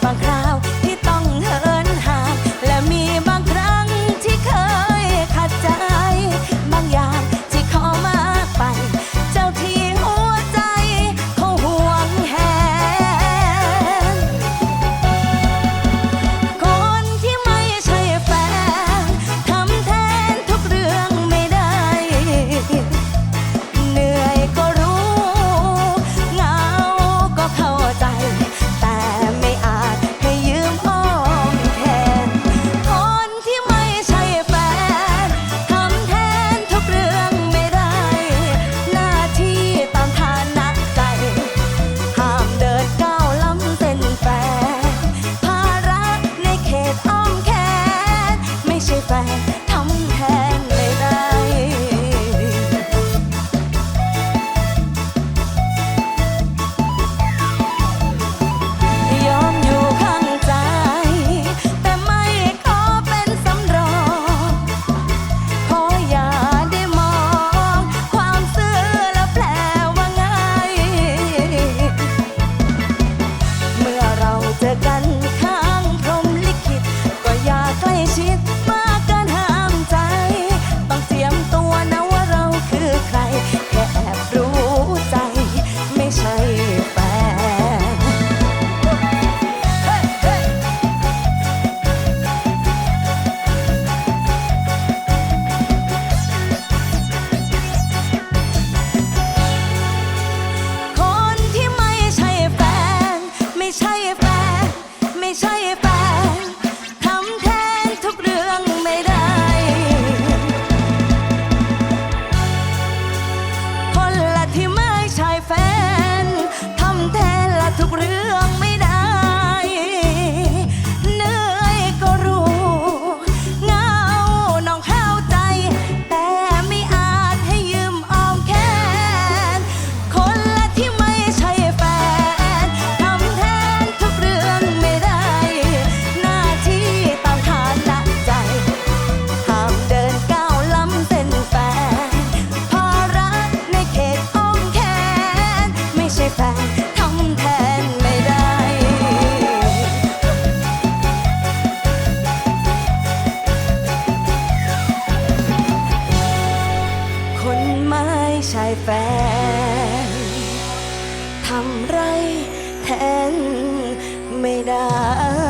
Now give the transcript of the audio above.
放开。right say if I แฟนทำไรแทนไม่ได้